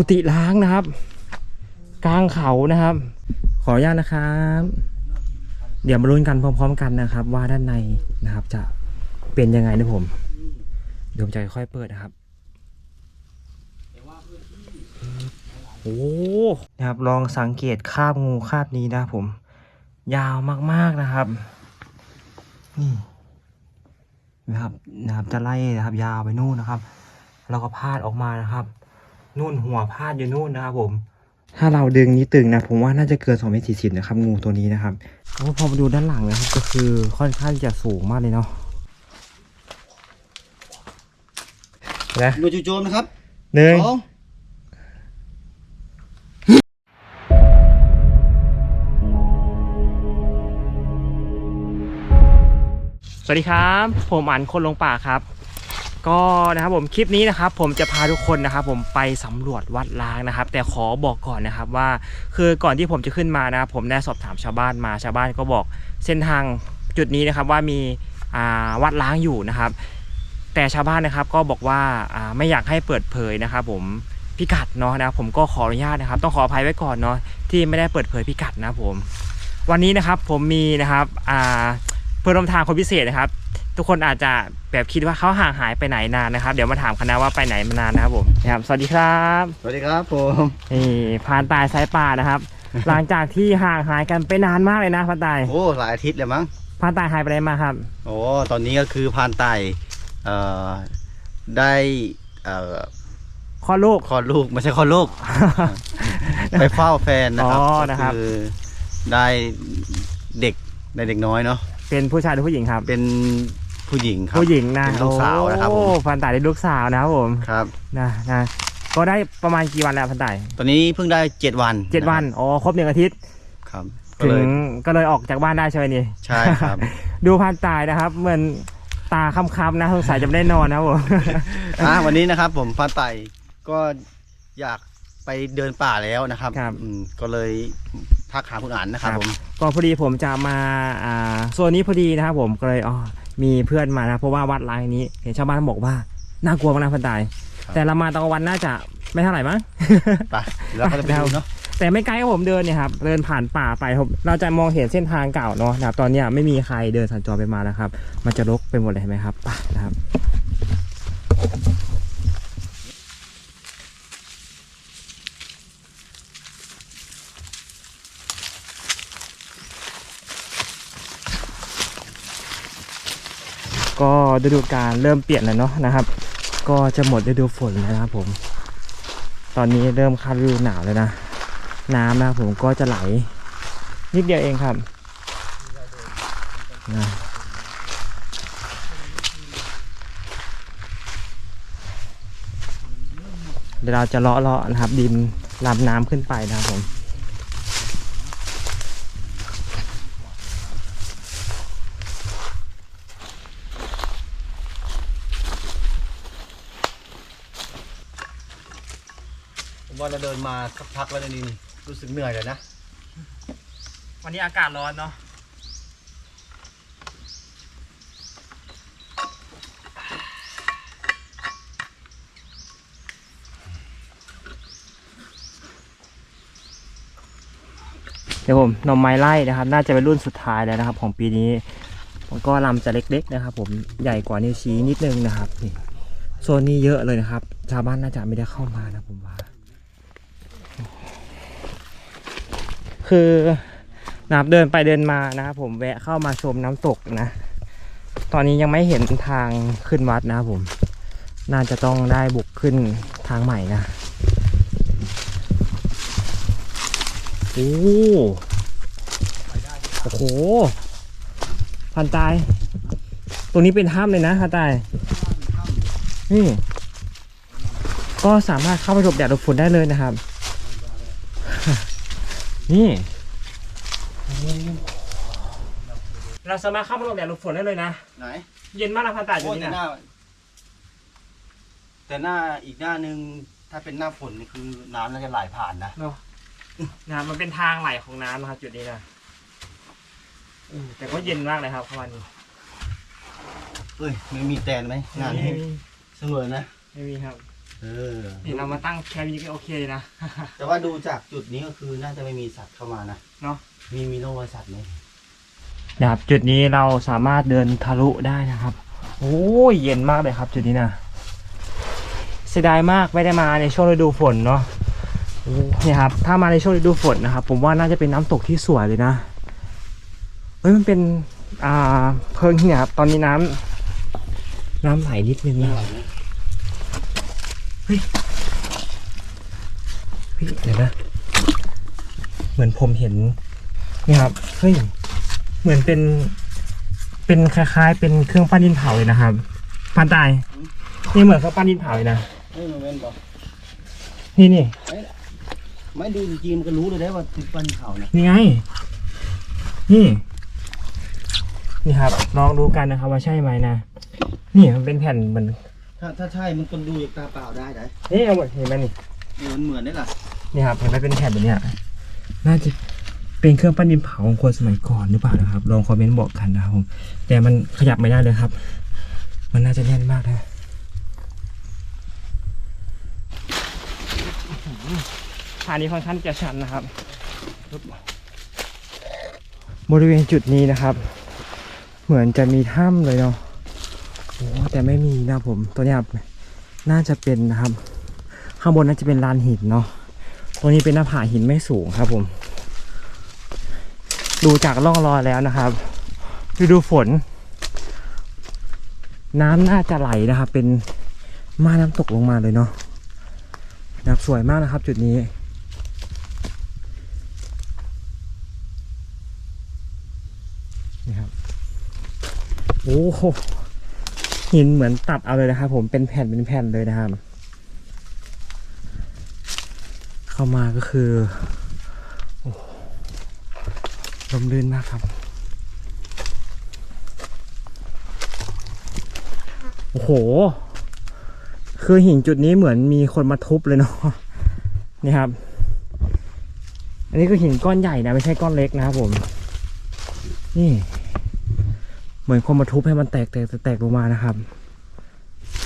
กุฏิล้างนะครับ กลางเขานะครับ ขออนุญาตนะครับ เดี๋ยวมาลุ้นกันพร้อม ๆ กันนะครับ ว่าด้านในนะครับ จะเป็นยังไงนะผมเดี๋ยวผมจะค่อยเปิดนะครับโอ้นะครับลองสังเกตคาบงูคาบนี้นะผม ยาวมากๆนะครับนี่นะครับนะครับจะไล่นะครับ ยาวไปนู่นนะครับ แล้วก็พาดออกมานะครับ นู่นหัวพาดอยู่นู่นนะครับผม ถ้าเราดึงนี้ตึงนะ ผมว่าน่าจะเกิน2เมตรสี่สิบนะครับงูตัวนี้นะครับโอ้พอมาดูด้านหลังนะครับก็คือค่อนข้างที่จะสูงมากเลยเนาะนะดูจู่โจมนะครับหนึ่งสองสวัสดีครับ ผมอันคนลงป่าครับ ก็นะครับผมคลิปนี้นะครับผมจะพาทุกคนนะครับผมไปสำรวจวัดล้างนะครับ แต่ขอบอกก่อนนะครับว่า คือก่อนที่ผมจะขึ้นมานะครับผมได้สอบถามชาวบ้านมาชาวบ้านก็บอกเส้นทางจุดนี้นะครับว่ามีวัดล้างอยู่นะครับ แต่ชาวบ้านนะครับก็บอกว่าไม่อยากให้เปิดเผยนะครับ ผมพิกัดเนาะนะผมก็ขออนุญาตนะครับ ต้องขออภัยไว้ก่อนเนาะที่ไม่ได้เปิดเผยพิกัดนะผม วันนี้นะครับผมมีนะครับเพื่อนร่วมทางคนพิเศษนะครับ ทุกคนอาจจะแบบคิดว่าเขาห่างหายไปไหนนานนะครับ เดี๋ยวมาถามคณะว่าไปไหนมานานนะครับผมนะครับ สวัสดีครับสวัสดีครับผมนี่พรานตายสายป่านะครับ หลังจากที่ห่างหายกันไปนานมากเลยนะพรานตายโอ้หลายอาทิตย์เลยมั้งพรานตายหายไปไหนมาครับโอ้ตอนนี้ก็คือพานไต่เอ่อได้เอ่อข้อดลูกคลอดลูกไม่ใช่คลอดลูก ไปเฝ้าแฟนนะครับอ๋อก็นะครับคือได้เด็กได้เด็กน้อยเนาะเป็นผู้ชายหรือผู้หญิงครับ เป็น ผู้หญิงครับ ผู้หญิงนะเป็นลูกสาวนะครับผม โอ้พรานตายได้ลูกสาวนะครับผมครับ นะนะก็ได้ประมาณกี่วันแล้วพรานตายตอนนี้เพิ่งได้เจ็ดวันเจ็ดวันอ๋อครบหนึ่งอาทิตย์ครับ ก็ถึเลงยก็เลยออกจากบ้านได้ใช่ไหมนี่ ใช่ครับ ดูพรานตายนะครับ เหมือนตาค้ำๆนะสงสัยจะไม่ได้นอนนะครับผม อะวันนี้นะครับผมพานไต่ก็อยากไปเดินป่าแล้วนะครับครับ อืมก็เลยทักหาคุณอันนะครับครับผม ก็พอดีผมจะมาอ่าส่วนนี้พอดีนะครับผมก็เลยอ๋อ มีเพื่อนมานะเพราะว่าวัดล้างนี้ เห็นชาวบ้านบอกว่าน่ากลัวมากนะพันตายแต่เรามาตอนกลางวันน่าจะไม่เท่าไหร่มั้ง ไปเดี๋ยวเราก็จะไปดูเนาะแต่ไม่ไกลครับผมเดินเนี่ยครับเดินผ่านป่าไปครับเราจะมองเห็นเส้นทางเก่าเนาะนะครับตอนเนี้ยไม่มีใครเดินสัญจรไปมานะครับ มันจะรกไปหมดเลยเห็นไหมครับไปนะครับ ก็ฤดูกาลเริ่มเปลี่ยนแล้วเนาะนะครับ ก็จะหมดฤดูฝนแล้วนะครับผม ตอนนี้เริ่มเข้าฤดูหนาวแล้วนะ น้ำนะผมก็จะไหล นิดเดียวเองครับนะเดี๋ยวเราจะเลาะเลาะนะครับ ดินลำน้ำขึ้นไปนะครับผม ว่าเราเดินมาสักพักแล้วนี่รู้สึกเหนื่อยเลยนะ วันนี้อากาศร้อนเนาะเดี๋ยวผมหน่อไม้ไล่นะครับ น่าจะเป็นรุ่นสุดท้ายแล้วนะครับ ของปีนี้มันก็ลำจะเล็กๆนะครับ ผมใหญ่กว่านิ้วชี้นิดนึงนะครับนี่โซนนี้เยอะเลยนะครับ ชาวบ้านน่าจะไม่ได้เข้ามานะผมว่า คือนะครับเดินไปเดินมานะครับผมแวะเข้ามาชมน้ำตกนะ ตอนนี้ยังไม่เห็นทางขึ้นวัดนะครับผม น่าจะต้องได้บุกขึ้นทางใหม่นะโอ้โอ้โหพันตายตรงนี้เป็นถ้ำเลยนะพันตายนี่ ก็สามารถเข้าไปหลบแดดหลบฝนได้เลยนะครับ นี่ เราสามารถเข้ามาหลบแดดหลบฝนได้เลยนะ ไหนเย็นมากนะพันตายอยู่โอ้นี่แต่หนะ น้า แต่หน้าอีกหน้าหนึ่งถ้าเป็นหน้าฝนนี่คือน้ำน่าจะไหลผ่านนะเนาะนะมันเป็นทางไหลของน้ำนะครับจุดนี้นะอืมแต่ก็เย็นมากเลยครับเข้ามานี้เอ้ยไม่มีแตนไหมงานนี้ไม่มีเสมอนะ ไม่มีครับ เออนี่เรามาตั้งแคมป์นี้ก็โอเคเลยนะ แต่ว่าดูจากจุดนี้ก็คือน่าจะไม่มีสัตว์เข้ามานะเนาะมีมีโรคสัตว์ไหมนะครับจุดนี้เราสามารถเดินทะลุได้นะครับ โอ้ยเย็นมากเลยครับ จุดนี้นะเสียดายมากไม่ได้มาในช่วงฤดูฝนเนาะโอ้เนี่ยครับ ถ้ามาในช่วงฤดูฝนนะครับ ผมว่าน่าจะเป็นน้ำตกที่สวยเลยนะเฮ้ยมันเป็นอ่าเพิงเนี่ยครับตอนนี้น้ำน้ำไหลนิดนึงนะ เฮ้ยเดี๋ยวนะ เหมือนผมเห็นเนี่ยครับเฮ้ยเหมือนเป็นเป็นคล้ายๆ เป็นเครื่องปั้นดินเผาเลยนะครับพันตายนี่เหมือนเครื่องปั้นดินเผาเลยนะเฮ้ยมันเป็นบอกนี่นี่ไม่ดูจริงๆมันก็รู้เลยได้ว่าติดปันเขานะนี่ไง นี่ นี่ครับลองดูกันนะครับว่าใช่ไหมนะนี่มันเป็นแผ่นเหมือน ถ้าถ้าใช่มันก็ดูจากตาเปล่าได้ได้นี่เอาหมดเห็นไหมนี่ดูมันเหมือนได้ล่ะนี่ครับเห็นไหมเป็นแผ่นแบบเนี้ยน่าจะเป็นเครื่องปั้นดินเผาของคนสมัยก่อนหรือเปล่านะครับ ลองคอมเมนต์บอกกันนะครับผมแต่มันขยับไม่ได้เลยครับ มันน่าจะแน่นมากนะทางนี้ค่อนข้างจะชันนะครับ บริเวณจุดนี้นะครับ เหมือนจะมีถ้ำเลยเนาะ โอ้แต่ไม่มีนะผมตัวนี้ครับน่าจะเป็นนะครับ ข้างบนน่าจะเป็นลานหินเนาะตรงนี้เป็นหน้าผาหินไม่สูงครับ ผม ดูจากร่องรอยแล้วนะครับฤดูฝน น้ำน่าจะไหลนะครับ เป็นม่านน้ำตกลงมาเลยเนาะนะครับสวยมากนะครับ จุดนี้นี่ครับโอ้โหหินเหมือนตัดเอาเลยนะครับผมเป็นแผ่นเป็นแผ่นเลยนะครับ เข้ามาก็คือโอ้ลมลื่นมากครับ โอ้โห คือหินจุดนี้เหมือนมีคนมาทุบเลยเนาะนี่ครับ อันนี้คือหินก้อนใหญ่นะ ไม่ใช่ก้อนเล็กนะครับผม นี่ เหมือนคนมาทุบให้มันแตกแตกแตกลงมานะครับ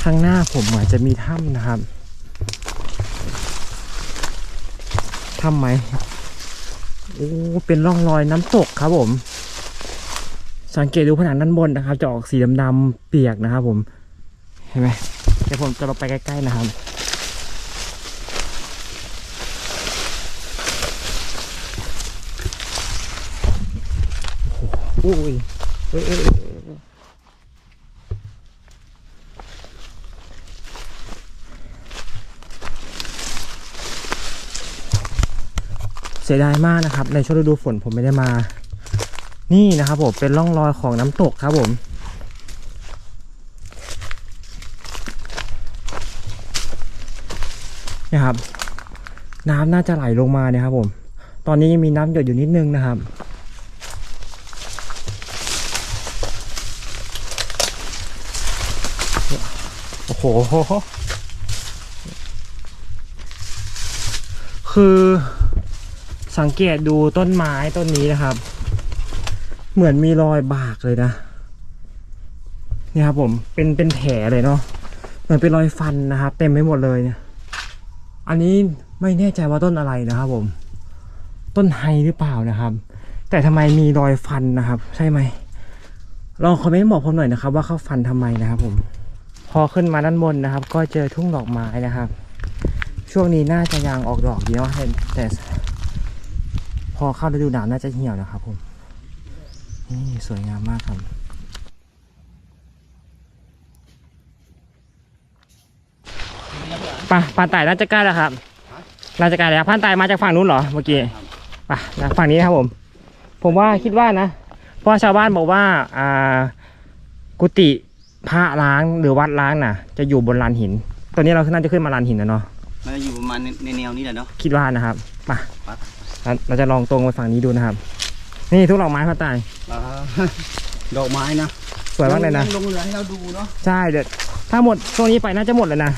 ข้างหน้าผมเหมือนจะมีถ้ำนะครับถ้ำไหมโอ้เป็นร่องรอยน้ำตกครับผม สังเกตดูผนังด้านบนนะครับ จะออกสีดำๆเปียกนะครับผมเห็นไหมเดี๋ยวผมจะลงไปใกล้ๆนะครับโอ้โหอุ้ย เสียดายมากนะครับ ในช่วงฤดูฝนผมไม่ได้มา นี่นะครับผมเป็นร่องรอยของน้ำตกครับผมนะครับ น้ำน่าจะไหลลงมาเนี่ยครับผม ตอนนี้ยังมีน้ำหยดอยู่นิดนึงนะครับ โอ้โห คือสังเกตดูต้นไม้ต้นนี้นะครับ เหมือนมีรอยบากเลยนะนี่ครับผมเป็นเป็นแผลเลยเนาะเหมือนเป็นรอยฟันนะครับ เต็มไปหมดเลยเนี่ย อันนี้ไม่แน่ใจว่าต้นอะไรนะครับ ผม ต้นไฮหรือเปล่านะครับ แต่ทำไมมีรอยฟันนะครับ ใช่ไหมลองคอมเมนต์บอกผมหน่อยนะครับ ว่าเขาฟันทำไมนะครับผม พอขึ้นมาด้านบนนะครับ ก็เจอทุ่งดอกไม้นะครับ ช่วงนี้น่าจะยังออกดอกดีเนาะแต่แต่พอเข้าฤดูหนาวน่าจะเหี่ยวนะครับผมนี่สวยงามมากครับป่ะปานไต่น่าจะกล้แล้วครับน่าจะกล้แล้วพันไต่มาจากฝั่งนู้นเหรอเมื่อกี้ป่ะนะฝั่งนี้ครับผม ผมว่าคิดว่านะ เพราะว่าชาวบ้านบอกว่าอ่ากุฏิ พระล้างหรือวัดล้างน่ะ จะอยู่บนลานหิน ตอนนี้เราน่าจะขึ้นมาลานหินแล้วเนาะมันจะอยู่ประมาณในในแนวนี้แหละเนาะคิดว่านะครับป่ะปั๊บเราเราจะลองตรงไปฝั่งนี้ดูนะครับ นี่ทุกดอกไม้พันไต่อ่าดอกไม้นะสวยมากเลยนะลงเรือให้เราดูเนาะใช่เดี๋ยวถ้าหมดช่วงนี้ไปน่าจะหมดเลยนะ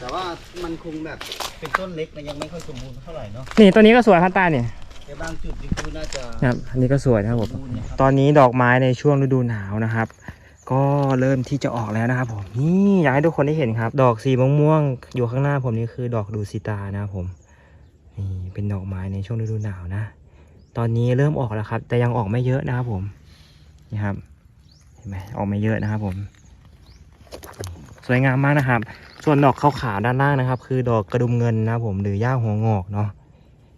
แต่ว่ามันคงแบบเป็นต้นเล็กนะยังไม่ค่อยสมบูรณ์เท่าไหร่เนาะนี่ตัวนี้ก็สวยพันไต่เนี่ยแต่บางจุดนี่คือน่าจะนะครับอันนี้ก็สวยนะครับผมสมบูรณ์นะครับตอนนี้ดอกไม้ในช่วงฤดูหนาวนะครับ ก็เริ่มที่จะออกแล้วนะครับผมนี่อยากให้ทุกคนได้เห็นครับ ดอกสีม่วงๆอยู่ข้างหน้าผมนี่คือดอกดูซิตานะครับผมนี่เป็นดอกไม้ในช่วงฤดูหนาวนะ ตอนนี้เริ่มออกแล้วครับ แต่ยังออกไม่เยอะนะครับผมนี่ครับเห็นไหมออกไม่เยอะนะครับผม สวยงามมากนะครับ ส่วนดอกขาวๆด้านล่างนะครับ คือดอกกระดุมเงินนะครับผมหรือย่าหัวงอกเนาะ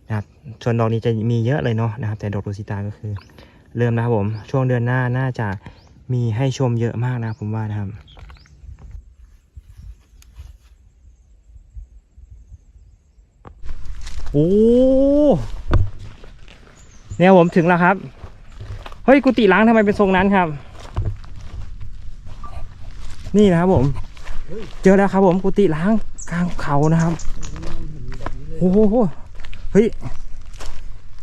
นะครับส่วนดอกนี้จะมีเยอะเลยเนาะนะครับ แต่ดอกดูซิตาก็คือ เริ่มนะครับผม ช่วงเดือนหน้าน่าจะ มีให้ชมเยอะมากนะผมว่านะครับโอ้เนี่ยผมถึงแล้วครับ เฮ้ยกุฏิล้างทำไมเป็นทรงนั้นครับ นี่นะครับผม เจอแล้วครับผมกุฏิล้างกลางเขานะครับโอ้โหเฮ้ย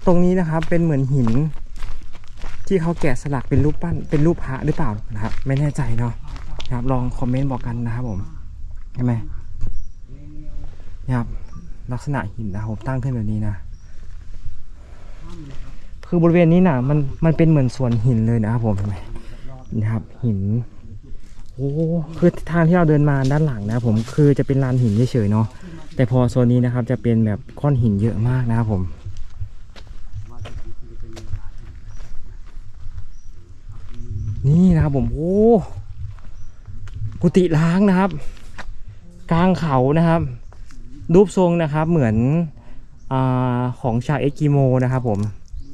ตรงนี้นะครับเป็นเหมือนหิน ที่เขาแกะสลักเป็นรูปปั้นเป็นรูปพระหรือเปล่านะครับ ไม่แน่ใจเนาะนะครับลองคอมเมนต์บอกกันนะครับผมใช่ไหมนะครับลักษณะหินนะผมตั้งขึ้นแบบนี้นะ คือบริเวณนี้นะมันมันเป็นเหมือนสวนหินเลยนะครับผมเห็นไหมนะครับ หินโอ้คือทางที่เราเดินมาด้านหลังนะผมคือจะเป็นลานหินเฉยๆเนาะแต่พอโซนนี้นะครับจะเป็นแบบก้อนหินเยอะมากนะครับผม นี่นะครับผมโอ้กุฏิล้างนะครับ กลางเขานะครับ รูปทรงนะครับเหมือนอของชาวเอสกิโมนะครับผม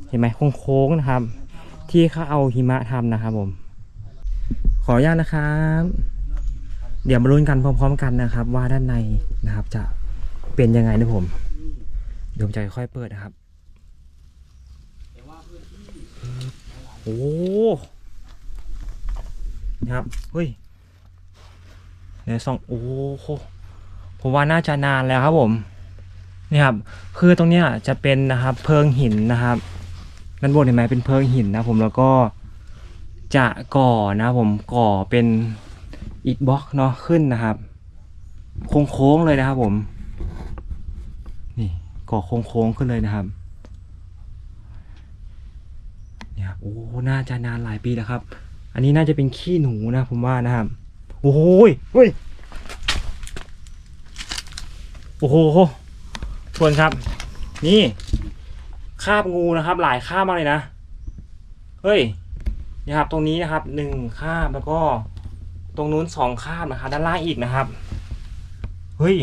เห็นไหมโค้งๆนะครับ ที่เขาเอาหิมะทำนะครับผม ขออนุญาตนะครับ เดี๋ยวมาลุ้นกันพร้อม ๆ กันนะครับ ว่าด้านในนะครับ จะเป็นยังไงนะผมเดี๋ยวผมจะค่อยเปิดนะครับโอ้ นะครับเฮ้ยเดี๋ยวสองโอ้โหผมว่าน่าจะนานแล้วครับผมนี่ครับคือตรงเนี้ยจะเป็นนะครับเพิงหินนะครับด้านบนเห็นไหมเป็นเพิงหินนะผมแล้วก็จะก่อนะผมก่อเป็นอิฐบล็อกเนาะขึ้นนะครับ โค้งๆเลยนะครับผม นี่ก่อโค้งๆขึ้นเลยนะครับเนี่ยครับโอ้น่าจะนานหลายปีแล้วครับ อันนี้น่าจะเป็นขี้หนูนะผมว่านะครับ โอ้โหยเฮ้ยโอ้โหทวนครับ นี่คาบงูนะครับ หลายคาบมากเลยนะเฮ้ยนี่ครับ ตรงนี้นะครับหนึ่งคาบแล้วก็ ตรงนู้นสองคาบนะครับด้านล่างอีกนะครับเฮ้ย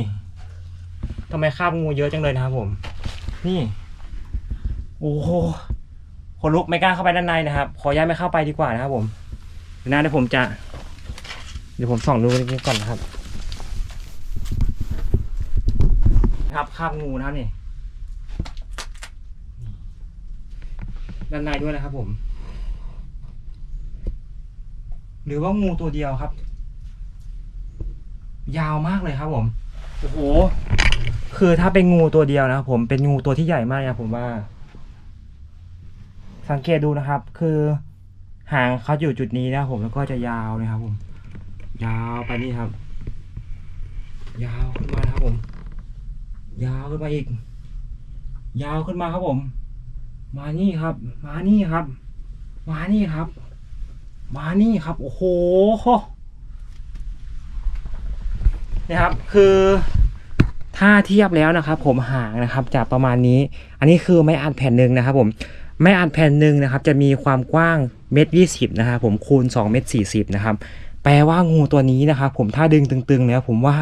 ทำไมคาบงูเยอะจังเลยนะครับผม นี่ โอ้โหคนลุกไม่กล้าเข้าไปด้านในนะครับ ขอย้ายไม่เข้าไปดีกว่านะครับผมเดี๋ยวห น้าเดี๋ยวผมจะ เดี๋ยวผมส่องดูนิดก่อนนะครับ ครับคาบงูนะครับนี่ด้านในด้วยนะครับผม หรือว่างูตัวเดียวครับ ยาวมากเลยครับผมโอ้โหคือถ้าเป็นงูตัวเดียวนะครับผมเป็นงูตัวที่ใหญ่มากนะผมว่า สังเกตดูนะครับ คือ หางเขาอยู่จุดนี้นะผมแล้วก็จะยาวนะครับผม ยาวไปนี่ครับ ยาวขึ้นมาครับผม ยาวขึ้นมาอีก ยาวขึ้นมาครับผม มานี่ครับ มานี่ครับ มานี่ครับ มานี่ครับ โอ้โหนี่ครับ คือถ้าเทียบแล้วนะครับ ผมห่างนะครับจากประมาณนี้ อันนี้คือไม้อัดแผ่นหนึ่งนะครับ ผม ไม้อัดแผ่นหนึ่งนะครับจะมีความกว้างเมตรยี่สิบนะครับผมคูณสองเมตรสี่สิบนะครับแปลว่างูตัวนี้นะครับผมถ้าดึงตึงๆแล้วผมว่า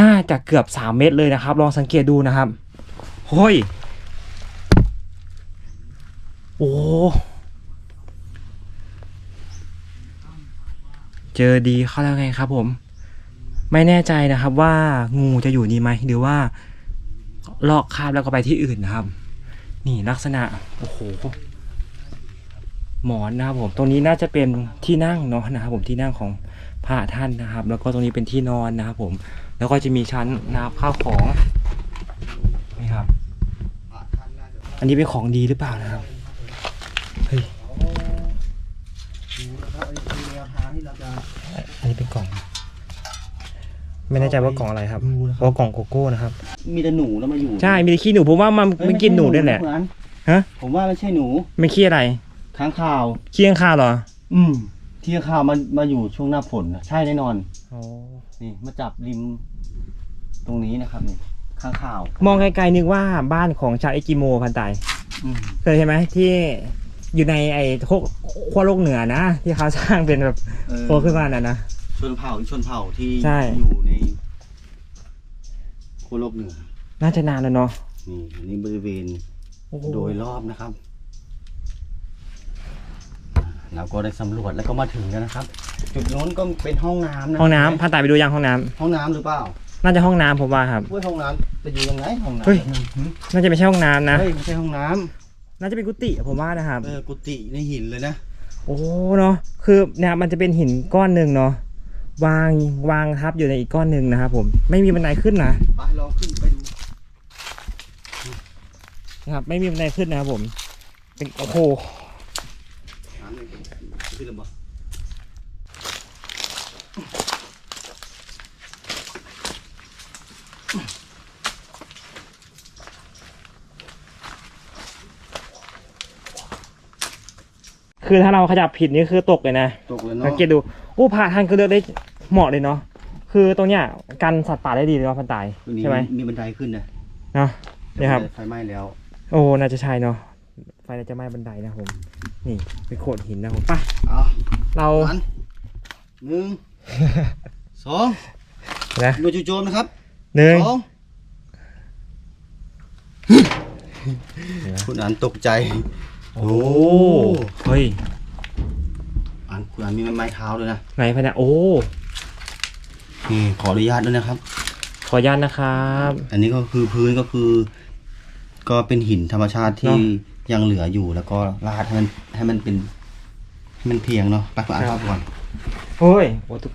น่าจะเกือบสามเมตรเลยนะครับ ลองสังเกตดูนะครับเฮ้ยโอ้เจอดีเข้าแล้วไงครับผม ไม่แน่ใจนะครับว่างูจะอยู่นี่ไหมหรือว่าลอกคาบแล้วก็ไปที่อื่นนะครับ นี่ลักษณะ โอ้โห หมอนนะครับผม ตรงนี้น่าจะเป็นที่นั่งเนาะนะครับผมที่นั่งของพระท่านนะครับ แล้วก็ตรงนี้เป็นที่นอนนะครับผม แล้วก็จะมีชั้นนะครับข้าวของนี่ครับ อันนี้เป็นของดีหรือเปล่านะครับ เฮ้ยอันนี้เป็นกล่อง ไม่แน่ใจว่ากล่องอะไรครับดูนะคเพรับ ราะว่ากล่องโกโก้นะครับ มีแต่หนูแล้วมาอยู่ใช่มีแต่ขี้หนูผมว่ามันมันกินหนูด้วยแหละไม่ใช่นูฮะ ผมว่าไม่ใช่หนูไม่ขี้อะไรค้างคาว ขี้ข้างคาวเหรออืมที่ข้าวมามาอยู่ช่วงหน้าฝนนะใช่แน่นอนโอ้นี่มาจับริม ตรงนี้นะครับนี่ข้างข่าวมองไกลๆนึกว่าบ้านของชาวเอกิโมพันไตายอืมเคยใช่ไหมที่อยู่ในไอ้โคขั้วโลกเหนือนะ ที่เขาสร้างเป็นแบบเออโคขึ้นมาน่ะนะ ชนเผ่าชนเผ่าที่ใช่ อยู่ในโคโลกเหนือน่าจะนานแล้วเนาะนี่อันนี้บริเวณ โอ้โหโดยรอบนะครับอ่าเราก็ได้สำรวจแล้วก็มาถึงแล้วนะครับ จุดโน้นก็เป็นห้องน้ำนะห้องน้ำพันไตายไปดูยังห้องน้ำห้องน้ำหรือเปล่าน่าจะห้องน้ำผมว่าครับ เว้ยห้องน้ำจะอยู่ยังไงห้องน้ำเฮ้ยหืมน่าจะไม่ใช่ห้องน้ำนะ เฮ้ยไม่ใช่ห้องน้ำน่าจะเป็นกุฏิผมว่านะครับเออกุฏิในหินเลยนะ โอ้เนาะคือเนี่ยมันจะเป็นหินก้อนหนึ่งเนาะ วางวางทับอยู่ในอีกก้อนหนึ่งนะครับผมไม่มีบันไดขึ้นนะไปลองขึ้นไปดูนะครับไม่มีบันไดขึ้นนะครับผมเป็นโอ้โหน้ำเลยขึ้นแล้วบ่คือถ้าเราขยับผิดนี่คือตกเลยนะตกเลยเนาะสังเกตดู อู้พระท่านก็เลือกได้เหมาะเลยเนาะคือตรงเนี้ยกันสัตว์ป่าได้ดีเลยเนาะพันตายวันนี้ใช่ไหมมีบันไดขึ้นนะเนาะนี่ครับไฟไหม้แล้ว โอ้น่าจะใช่เนาะไฟน่าจะไหม้บันไดนะครับผมนี่เป็นโขดหินนะครับผมไปเอาเราอันหนึ่งสองนะดูจู่โจมนะครับหนึ่งสองคุณอันตกใจ โอ้เฮ้ยอัน คุณอันมีไม้เท้าด้วยนะไหนพะเนี่ยโอ้นี่ขออนุญาตด้วยนะครับ ขออนุญาตนะครับ อันนี้ก็คือพื้นก็คือ ก็เป็นหินธรรมชาติที่เนยังเหลืออยู่แล้วก็ลาดให้มันให้มันเป็นให้มันเพียงเนาะไปคุณอันเข้าไปก่อนโอ้ยโอ้ทุก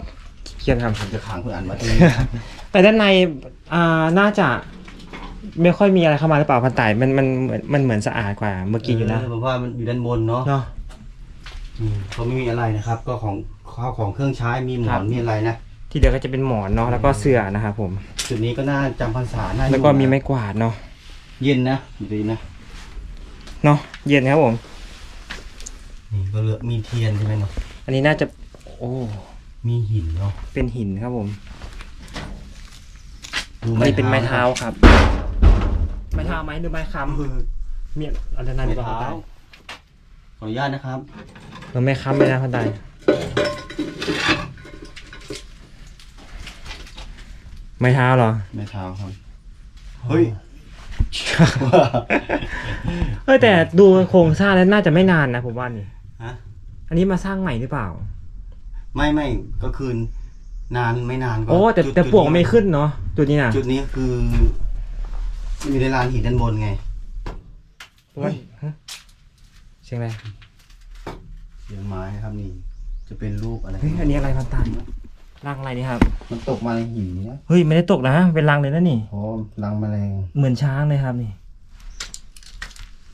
เครียดครับผมจะขังคุณอันไว้ตรงนี้นะครับแต่ด้านในอ่าน่าจะไม่ค่อยมีอะไรเข้ามาหรือเปล่าพันตายมันมันเหมือนมันเหมือนสะอาดกว่าเมื่อกี้อยู่นะเผมว่ามันอยู่ด้านบนเนาะ เนาะอืมเขาไม่มีอะไรนะครับ ก็ของข้าวของเครื่องใช้มีหมครัอบนมีอะไรนะ ที่เหลือก็จะเป็นหมอนเนาะแล้วก็เสื่อนะครับผม จุดนี้ก็น่าจำพรรษาน่าอยู่แล้วก็มีนะไม้กวาดเนาะเย็นนะอยู่ดีนะเนาะเย็นครับผม นี่ก็เหลือมีเทียนใช่ไหมเนาะอันนี้น่าจะ โอ้มีหินเนาะเป็นหินครับผมดูอันนี้เป็นไม้เท้าครับ ไม้เท้าไหมหรือไม้ค้เออำมีอะไรนั่นไม้หรือเปล่าเท้าพันตายขออนุญาตนะครับ เออไม้ค้ำเลยนะพันตายไม้เท้าเหรอ ไม้เท้าครับ เฮ้ยเออแต่ดูโครงสร้างแล้วน่าจะไม่นานนะผมว่านี่ฮะ อันนี้มาสร้างใหม่หรือเปล่า ไม่ไม่ก็คือนานไม่นานก็โอ้แต่จุดแต่จุดปลวกนี้ไม่ขึ้นเนาะจุดนี้นะจุดนี้คืออยู่ในลานหินด้านบนไงเฮ้ยฮะเสียงอะไร เสียงไม้ครับนี่ จะเป็นรูปอะไรเฮ้ยอันนี้อะไรพันตายรังอะไรนี่ครับ มันตกมาในหินเนี่ยเฮ้ยไม่ได้ตกนะ เป็นรังเลยนะนี่ โอ้รังแมลงเหมือนช้างเลยครับนี่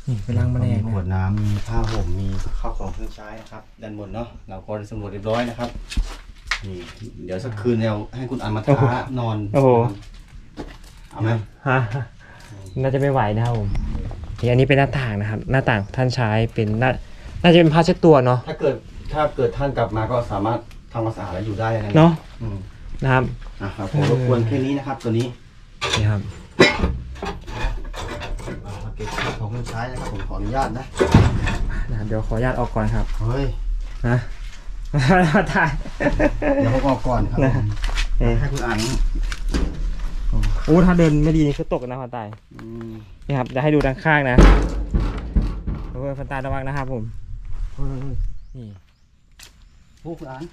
นี่เป็นรังแมลงมีขวดนะน้ำมีผ้าห่มมีข้าวของเครื่องใช้นะครับ ด้านบนเนาะเราก็ได้สำรวจเรียบร้อยนะครับนี่เดี๋ยวสักคืนเราให้คุณอันมาท้านอนโอ้โห เอาไหมฮะน่าจะไม่ไหวนะครับผมนี่อันนี้เป็นหน้าต่างนะครับ หน้าต่างท่านใช้เป็นน่า น่าจะเป็นผ้าเช็ดตัวเนาะถ้าเกิดถ้าเกิดท่านกลับมาก็สามารถทำความสะอาดแล้วอยู่ได้นะเนาะอืมนะครับอะครับผมรบกวนแค่นี้นะครับ ตัวนี้นี่ครับเอามาเก็บข้าวของเครื่องใช้นะครับผมขออนุญาตนะนะครับเดี๋ยวขออนุญาตออกก่อนครับเฮ้ยนะถ่ายเดี๋ยวผมออกก่อนครับนะผมเอ๊ะให้คุณอันโอ้ถ้าเดินไม่ดีนี่คือตกนะพันตายอืม นี่ครับจะให้ดูด้านข้างนะโอ้ยพันตายระวังนะครับผม เฮ้ยนี่โอ้คุณอัน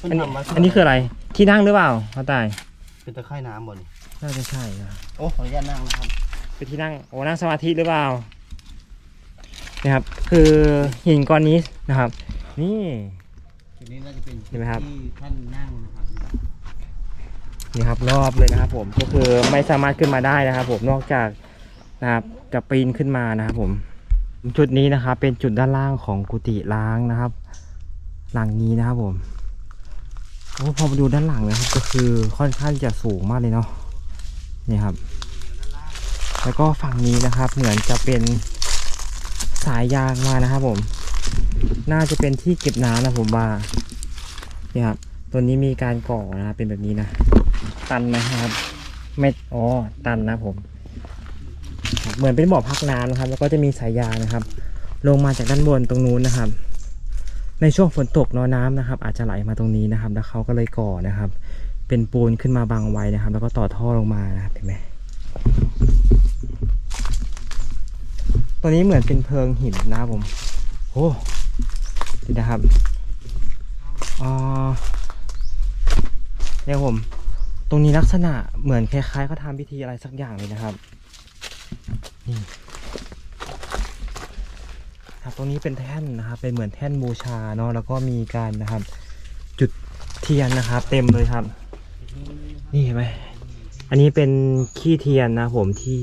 อันนี้อันนี้คืออะไร ที่นั่งหรือเปล่าพันตายเป็นตะไคร่น้ำบนน่าจะใช่นะโอ้ขออนุญาตนั่งนะครับเป็นที่นั่งโอ้นั่งสมาธิหรือเปล่านะครับ คือหินก้อนนี้นะครับ นี่ จุดนี้น่าจะเป็นเห็นไหมครับ ที่ท่านนั่งนะครับนี่ครับรอบเลยนะครับ ผมก็คือไม่สามารถขึ้นมาได้นะครับ ผมนอกจากนะครับจะปีนขึ้นมานะครับผม จุดนี้นะครับเป็นจุดด้านล่างของกุฏิล้างนะครับ หลังนี้นะครับผมโอ้พอมาดูด้านหลังนะครับ ก็คือค่อนข้างจะสูงมากเลยเนาะนี่ครับ แล้วก็ฝั่งนี้นะครับ เหมือนจะเป็นสายยางมานะครับ ผม น่าจะเป็นที่เก็บน้ำนะผมว่านี่ครับตัวนี้มีการก่อนะครับเป็นแบบนี้นะ ตันไหมครับ ไม่อ๋อตันนะผม เหมือนเป็นบ่อพักน้ำนะครับ แล้วก็จะมีสายยางนะครับ ลงมาจากด้านบนตรงนู้นนะครับ ในช่วงฝนตกเนอะน้ำนะครับ อาจจะไหลมาตรงนี้นะครับ แล้วเขาก็เลยก่อนะครับ เป็นปูนขึ้นมาบังไว้นะครับ แล้วก็ต่อท่อลงมานะครับเห็นไหมตัวนี้เหมือนเป็นเพิงหินนะผมโอ้ดูนะครับอ่าเนี่ยผม ตรงนี้ลักษณะเหมือนคล้ายๆเขาทำพิธีอะไรสักอย่างเลยนะครับ นี่ครับตรงนี้เป็นแท่นนะครับ เป็นเหมือนแท่นบูชาเนาะแล้วก็มีการนะครับ จุดเทียนนะครับ เต็มเลยครับ นี่เห็นไหมอันนี้เป็นขี้เทียนนะผมที่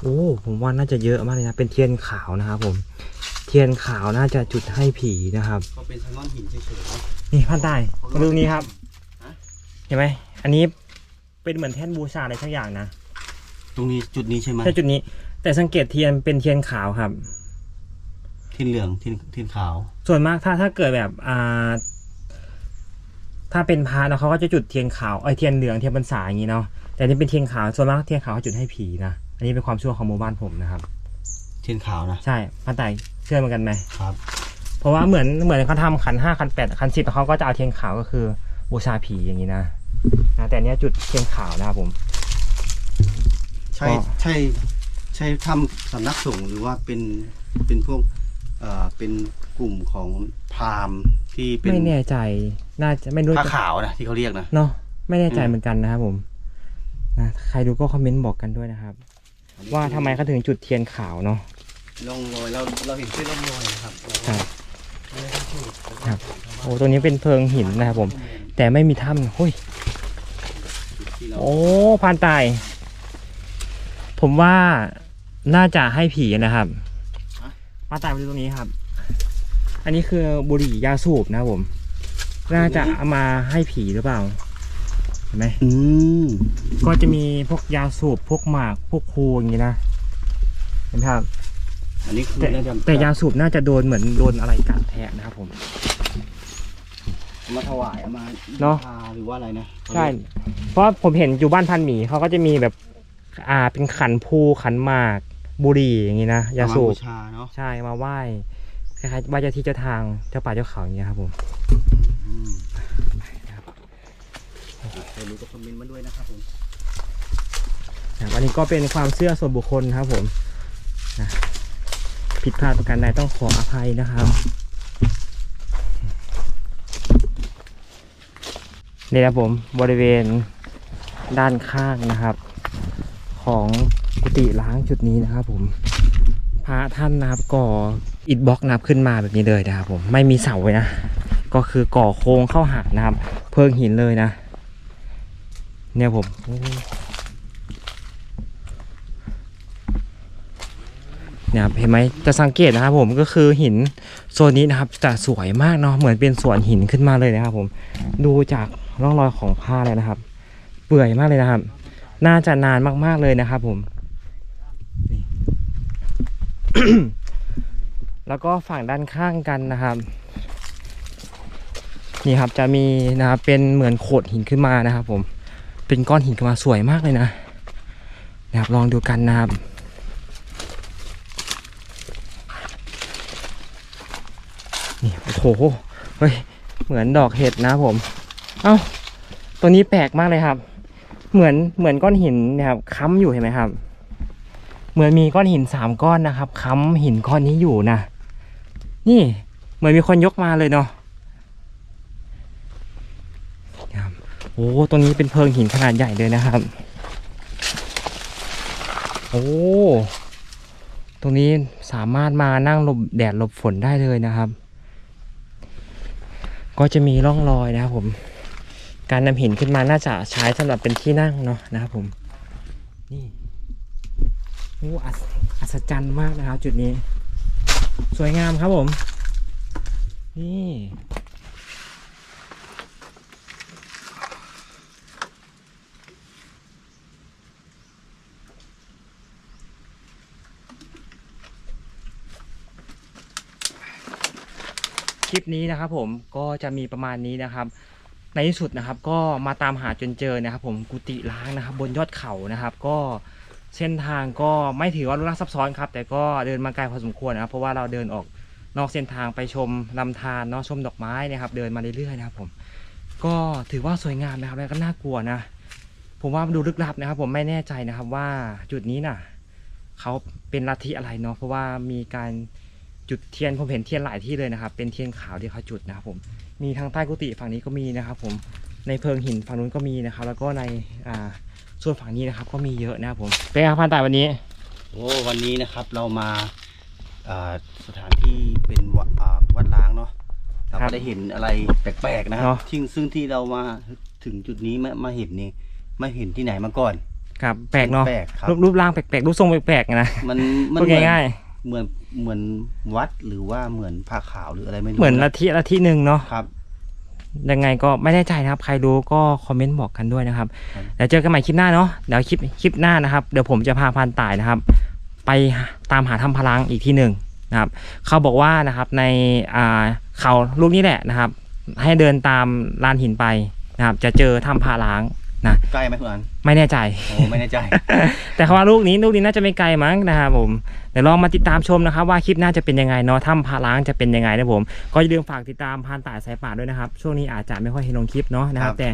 โอ้ผมว่าน่าจะเยอะมากเลยนะเป็นเทียนขาวนะครับ ผม เทียนขาวน่าจะจุดให้ผีนะครับก็เป็นชะง่อนหินเฉยๆเนาะนี่พันใต้มาดูนี้ครับฮะเห็นไหมอันนี้เป็นเหมือนแท่นบูชาอะไรสักอย่างนะ ตรงนี้จุดนี้ใช่ไหมใช่จุดนี้ แต่สังเกตเทียนเป็นเทียนขาวครับทีนเหลืองทีนทีนขาว ส่วนมากถ้าถ้าเกิดแบบอ่าถ้าเป็นพระเนาะเขาก็จะจุดเทียนขาวไอยเทียนเหลืองเทียนพรรษาอย่างนี้เนาะแต่อันนี่เป็นเทียนขาวส่วนมากเทียนขาวเขาจุดให้ผีนะอันนี้เป็นความเชื่อของหมู่บ้านผมนะครับทีนขาวนะใช่พันไต่เชื่อเหมือนกันไหมครับ เพราะว่าเหมือนเหมือนเขาทำขันห้าขันแปดขันสิบเขาก็จะเอาเทียนขาวก็คือบูชาผีอย่างนี้นะนะแต่อันเนี้ยจุดเทียนขาวนะครับผม ใช่ก็ใช่ใช่ทำสำนักสงฆ์หรือว่าเป็นเป็นพวกเอ่อเป็นกลุ่มของพราหมณ์ที่เป็นไม่แน่ใจน่าจะไม่รู้ผ้าจะขาวนะที่เขาเรียกนะเนาะไม่แน่ใจอืมเหมือนกันนะครับผมนะใครดูก็คอมเมนต์บอกกันด้วยนะครับ ว่าทำไมเขาถึงจุดเทียนขาวเนาะร่องรอยเราเราเห็นเป็นร่องรอยนะครับครับครับโอ้ตัวนี้เป็นเพิงหินนะครับผม แต่ไม่มีถ้ำหุ้ยที่เราโอ้พานตาย ผมว่าน่าจะให้ผีนะครับพานตายมาดูตรงนี้ครับ อันนี้คือบุหรี่ยาสูบนะครับผม น่าจะเอามาให้ผีหรือเปล่าเห็นไหมอืมก็จะมีพวกยาสูบพวกหมากพวกคูอย่างนี้นะเห็นไหมครับ อันนี้คือแต่น่าจะแต่ยาสูบน่าจะโดนเหมือนโดนอะไรกัดแทะนะครับผมเอามาถวายเอามาเนอะพหรือว่าอะไรนะใช่ เพราะผมเห็นอยู่บ้านพันหมีเขาก็จะมีแบบ อ่าเป็นขันพูขันหมากบุหรี่อย่างนี้นะยาสูเอมบบูชาเนาะใช่มาไหว้คล้ายๆไหว้เจ้าที่เจ้าทางเจ้าป่าเจ้าเขาอย่างเงี้ยครับผมอืมใครรู้ก็คอมเมนต์มาด้วยนะครับผมนะครับอันนี้ก็เป็นความเชื่อส่วนบุคคลครับผมนะผิดพลาดประการใดต้องขออภัยนะครับนี่นะครับผมบริเวณด้านข้างนะครับ ของกุฏิล้างจุดนี้นะครับผมพระท่านนะครับก่ออิฐบล็อกนับขึ้นมาแบบนี้เลยนะครับผมไม่มีเสาเลยนะ ก็คือก่อโค้งเข้าหานะครับเพิงหินเลยนะ เนี่ยผมเนี่ยครับเห็นไหมจะสังเกตนะครับผมก็คือหินโซนนี้นะครับจะสวยมากเนาะเหมือนเป็นสวนหินขึ้นมาเลยนะครับผมดูจากร่องรอยของผ้าเลยนะครับ เปื่อยมากเลยนะครับ น่าจะนานมากๆเลยนะครับผมแล้วก็ฝั่งด้านข้างกันนะครับนี่ครับจะมีนะครับเป็นเหมือนโขดหินขึ้นมานะครับผมเป็นก้อนหินขึ้นมาสวยมากเลยนะนะครับลองดูกันนะครับนี่โอ้โหเฮ้ยเหมือนดอกเห็ดนะผม เอ้าตัวนี้แปลกมากเลยครับ เหมือนเหมือนก้อนหินนะครับค้ำอยู่เห็นไหมครับ เหมือนมีก้อนหินสามก้อนนะครับค้ำหินก้อนนี้อยู่นะนี่เหมือนมีคนยกมาเลยเนาะโอ้ตรงนี้เป็นเพิงหินขนาดใหญ่เลยนะครับ โอ้ ตรงนี้สามารถมานั่งหลบแดดหลบฝนได้เลยนะครับ ก็จะมีร่องรอยนะครับผม การนำหินขึ้นมาน่าจะใช้สำหรับเป็นที่นั่งเนาะนะครับผม นี่โอ้อัศอัศจรรย์มากนะครับ จุดนี้ สวยงามครับผม นี่คลิปนี้นะครับผมก็จะมีประมาณนี้นะครับ ในที่สุดนะครับก็มาตามหาจนเจอนะครับ ผมกุฏิล้างนะครับ บนยอดเขานะครับ ก็เส้นทางก็ไม่ถือว่าลุกลักซับซ้อนครับ แต่ก็เดินมาไกลพอสมควรนะครับ เพราะว่าเราเดินออกนอกเส้นทางไปชมลำธารเนาะชมดอกไม้นะครับ เดินมาเรื่อยๆนะครับผมก็ถือว่าสวยงามนะครับแล้วก็น่ากลัวนะ ผมว่าดูลึกลับนะครับ ผมไม่แน่ใจนะครับว่าจุดนี้น่ะเขาเป็นลัทธิอะไรเนาะเพราะว่ามีการจุดเทียนผมเห็นเทียนหลายที่เลยนะครับ เป็นเทียนขาวที่เขาจุดนะครับผม มีทางใต้กุฏิฝั่งนี้ก็มีนะครับ ผมในเพิงหินฝั่งนู้นก็มีนะครับ แล้วก็ในอ่าส่วนฝั่งนี้นะครับ ก็มีเยอะนะครับผมเป็นไงครับพันตายวันนี้โอ้วันนี้นะครับเรามาอ่าสถานที่เป็นวะอ่าวัดล้างเนาะเราครัก็บได้เห็นอะไรแปลกๆนะครัเนบอะที่ซึ่งที่เรามาถึงจุดนี้มามาเห็นนี่ไม่เห็นที่ไหนมาก่อน ครับ แปลกเนาะแปลกครับรูปรูปร่างแปลกๆรูปทรงแปลกๆนะมันมันพูดเหมือนง่าย เหมือนเหมือนวัดหรือว่าเหมือนผ้าขาวหรืออะไรไม่ๆรู้เหมือนลัทธิลัทธิหนึ่งเนาะครับ ยังไงก็ไม่แน่ใจนะครับ ใครรู้ก็คอมเมนต์บอกกันด้วยนะครับครับเดี๋ยวเจอกันใหม่คลิปหน้าเนาะเดี๋ยวคลิปคลิปหน้านะครับเดี๋ยวผมจะพาพันต่ายนะครับ ไปตามหาถ้ำพลังอีกที่หนึ่งนะครับ เขาบอกว่านะครับในอ่าเขาลูกนี้แหละนะครับ ให้เดินตามลานหินไปนะครับ จะเจอถ้ำพาล้างนะใกล้ไหมคุณอันไม่แน่ใจโอ้ไม่แน่ใจ แต่เขาว่าลูกนี้ลูกนี้น่าจะไม่ไกลมั้งนะครับผม เดี๋ยวลองมาติดตามชมนะครับว่าคลิปหน้าจะเป็นยังไงเนาะถ้ำพาล้างจะเป็นยังไงนะผม ก็อย่าลืมฝากติดตามพานต่ายสายป่าด้วยนะครับ ช่วงนี้อาจจะไม่ค่อยเห็นลงคลิปเนาะนะครับครับแต่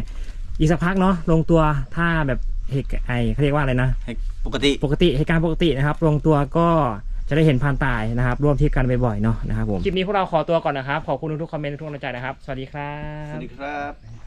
อีกสักพักเนาะลงตัวถ้าแบบเหตุไอเขาเรียกว่าอะไรนะให้ปกติปกติเหตุการณ์ปกตินะครับ ลงตัวก็จะได้เห็นพานตายนะครับ ร่วมทริปกันบ่อยๆเนาะนะครับผมคลิปนี้พวกเราขอตัวก่อนนะครับ ขอบคุณทุกๆคอมเมนต์ทุกกำลังใจนะครับ สวัสดีครัสบวัสดีครับ